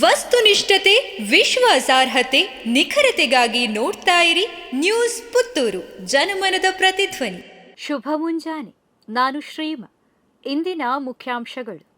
ವಸ್ತುನಿಷ್ಠತೆ, ವಿಶ್ವಾಸಾರ್ಹತೆ, ನಿಖರತೆಗಾಗಿ ನೋಡ್ತಾ ಇರಿ ನ್ಯೂಸ್ ಪುತ್ತೂರು, ಜನಮನದ ಪ್ರತಿಧ್ವನಿ. ಶುಭ ಮುಂಜಾನೆ. ನಾನು ಶ್ರೀಮ. ಇಂದಿನ ಮುಖ್ಯಾಂಶಗಳು.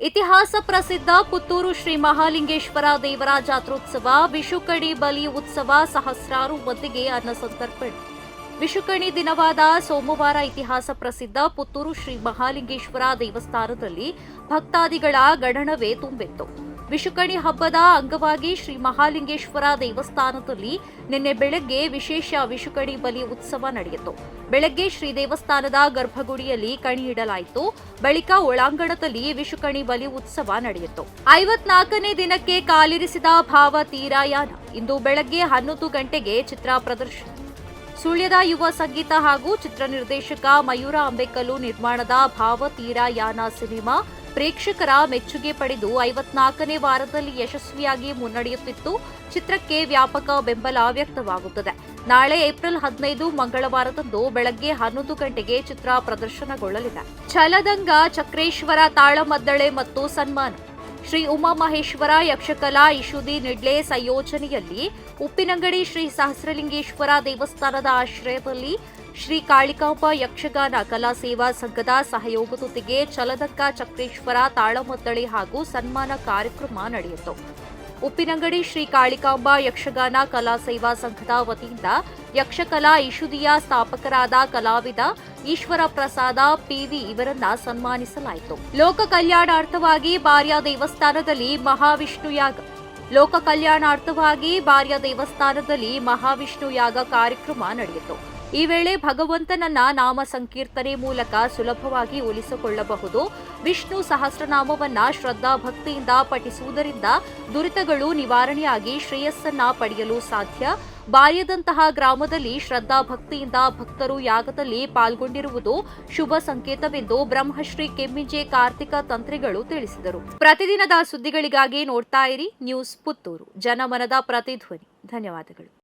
ಇತಿಹಾಸ ಪ್ರಸಿದ್ಧ ಪುತ್ತೂರು ಶ್ರೀ ಮಹಾಲಿಂಗೇಶ್ವರ ದೇವರ ಜಾತ್ರೋತ್ಸವ ವಿಷುಕಡಿ ಬಲಿ ಉತ್ಸವ, ಸಹಸ್ರಾರು ಮಂದಿಗೆ ಅನ್ನ ಸಂತರ್ಪಣೆ. ವಿಷುಕಣಿ ದಿನವಾದ ಸೋಮವಾರ ಇತಿಹಾಸ ಪ್ರಸಿದ್ಧ ಪುತ್ತೂರು ಶ್ರೀ ಮಹಾಲಿಂಗೇಶ್ವರ ದೇವಸ್ಥಾನದಲ್ಲಿ ಭಕ್ತಾದಿಗಳ ಗಣನವೇ ತುಂಬಿತ್ತು. ವಿಷುಕಣಿ ಹಬ್ಬದ ಅಂಗವಾಗಿ ಶ್ರೀ ಮಹಾಲಿಂಗೇಶ್ವರ ದೇವಸ್ಥಾನದಲ್ಲಿ ನಿನ್ನೆ ಬೆಳಗ್ಗೆ ವಿಶೇಷ ವಿಷುಕಣಿ ಬಲಿ ಉತ್ಸವ ನಡೆಯಿತು. ಬೆಳಗ್ಗೆ ಶ್ರೀ ದೇವಸ್ಥಾನದ ಗರ್ಭಗುಡಿಯಲ್ಲಿ ಕಣಿ ಇಡಲಾಯಿತು. ಬಳಿಕ ಒಳಾಂಗಣದಲ್ಲಿ ವಿಷುಕಣಿ ಬಲಿ ಉತ್ಸವ ನಡೆಯಿತು. ಐವತ್ನಾಲ್ಕನೇ ದಿನಕ್ಕೆ ಕಾಲಿರಿಸಿದ ಭಾವ ತೀರಾಯಾನ. ಇಂದು ಬೆಳಗ್ಗೆ ಹನ್ನೊಂದು ಗಂಟೆಗೆ ಚಿತ್ರ ಪ್ರದರ್ಶನ ಸುಳ್ಯದ ಯುವ ಸಂಗೀತ ಹಾಗೂ ಚಿತ್ರ ನಿರ್ದೇಶಕ ಮಯೂರ ಅಂಬೇಕಲ್ಲು ನಿರ್ಮಾಣದ ಭಾವತೀರ ಯಾನ ಸಿನಿಮಾ ಪ್ರೇಕ್ಷಕರ ಮೆಚ್ಚುಗೆ ಪಡೆದು ಐವತ್ನಾಲ್ಕನೇ ವಾರದಲ್ಲಿ ಯಶಸ್ವಿಯಾಗಿ ಮುನ್ನಡೆಯುತ್ತಿತ್ತು. ಚಿತ್ರಕ್ಕೆ ವ್ಯಾಪಕ ಬೆಂಬಲ ವ್ಯಕ್ತವಾಗುತ್ತದೆ. ನಾಳೆ ಏಪ್ರಿಲ್ ಹದಿನೈದು ಮಂಗಳವಾರದಂದು ಬೆಳಗ್ಗೆ ಹನ್ನೊಂದು ಗಂಟೆಗೆ ಚಿತ್ರ ಪ್ರದರ್ಶನಗೊಳ್ಳಲಿದೆ. ಛಲದಂಗ, ಚಕ್ರೇಶ್ವರ, ತಾಳಮದ್ದಳೆ ಮತ್ತು ಸನ್ಮಾನ. ಶ್ರೀ ಉಮಾಮಹೇಶ್ವರ ಯಕ್ಷಕಲಾ ಇಶುದಿ ನಿಡ್ಲೆ ಸಂಯೋಜನೆಯಲ್ಲಿ ಉಪ್ಪಿನಂಗಡಿ ಶ್ರೀ ಸಹಸ್ರಲಿಂಗೇಶ್ವರ ದೇವಸ್ಥಾನದ ಆಶ್ರಯದಲ್ಲಿ ಶ್ರೀ ಕಾಳಿಕಾಂಬ ಯಕ್ಷಗಾನ ಕಲಾ ಸೇವಾ ಸಂಘದ ಸಹಯೋಗದೊಂದಿಗೆ ಚಲದಕ್ಕ ಚಕ್ರೇಶ್ವರ ತಾಳಮದ್ದಳೆ ಹಾಗೂ ಸನ್ಮಾನ ಕಾರ್ಯಕ್ರಮ ನಡೆಯಿತು. ಉಪ್ಪಿನಂಗಡಿ ಶ್ರೀ ಕಾಳಿಕಾಂಬ ಯಕ್ಷಗಾನ ಕಲಾ ಸೇವಾ ಸಂಘದ ವತಿಯಿಂದ ಯಕ್ಷಕಲಾ ಇಶುದಿಯ ಸ್ಥಾಪಕರಾದ ಕಲಾವಿದ ಈಶ್ವರ ಪ್ರಸಾದ ಪಿವಿ ಇವರನ್ನ ಸನ್ಮಾನಿಸಲಾಯಿತು. ಲೋಕ ಕಲ್ಯಾಣಾರ್ಥವಾಗಿ ಬಾರ್ಯ ದೇವಸ್ಥಾನದಲ್ಲಿ ಮಹಾವಿಷ್ಣು ಯಾಗ ಲೋಕ ಕಲ್ಯಾಣಾರ್ಥವಾಗಿ ಬಾರ್ಯ ದೇವಸ್ಥಾನದಲ್ಲಿ ಮಹಾವಿಷ್ಣು ಯಾಗ ಕಾರ್ಯಕ್ರಮ ನಡೆಯಿತು. ಈ ವೇಳೆ ಭಗವಂತನನ್ನ ನಾಮ ಸಂಕೀರ್ತನೆ ಮೂಲಕ ಸುಲಭವಾಗಿ ಒಲಿಸಿಕೊಳ್ಳಬಹುದು. ವಿಷ್ಣು ಸಹಸ್ರನಾಮವನ್ನ ಶ್ರದ್ಧಾ ಭಕ್ತಿಯಿಂದ ಪಠಿಸುವುದರಿಂದ ದುರಿತಗಳು ನಿವಾರಣೆಯಾಗಿ ಶ್ರೇಯಸ್ಸನ್ನ ಪಡೆಯಲು ಸಾಧ್ಯ. ಬಾಲ್ಯದಂತಹ ಗ್ರಾಮದಲ್ಲಿ ಶ್ರದ್ಧಾ ಭಕ್ತಿಯಿಂದ ಭಕ್ತರು ಯಾಗದಲ್ಲಿ ಪಾಲ್ಗೊಂಡಿರುವುದು ಶುಭ ಸಂಕೇತವೆಂದು ಬ್ರಹ್ಮಶ್ರೀ ಕೆಮ್ಮಿಂಜೆ ಕಾರ್ತಿಕ ತಂತ್ರಿಗಳು ತಿಳಿಸಿದರು. ಪ್ರತಿದಿನದ ಸುದ್ದಿಗಳಿಗಾಗಿ ನೋಡ್ತಾ ಇರಿ ನ್ಯೂಸ್ ಪುತ್ತೂರು. ಜನಮನದ ಪ್ರತಿಧ್ವನಿ. ಧನ್ಯವಾದಗಳು.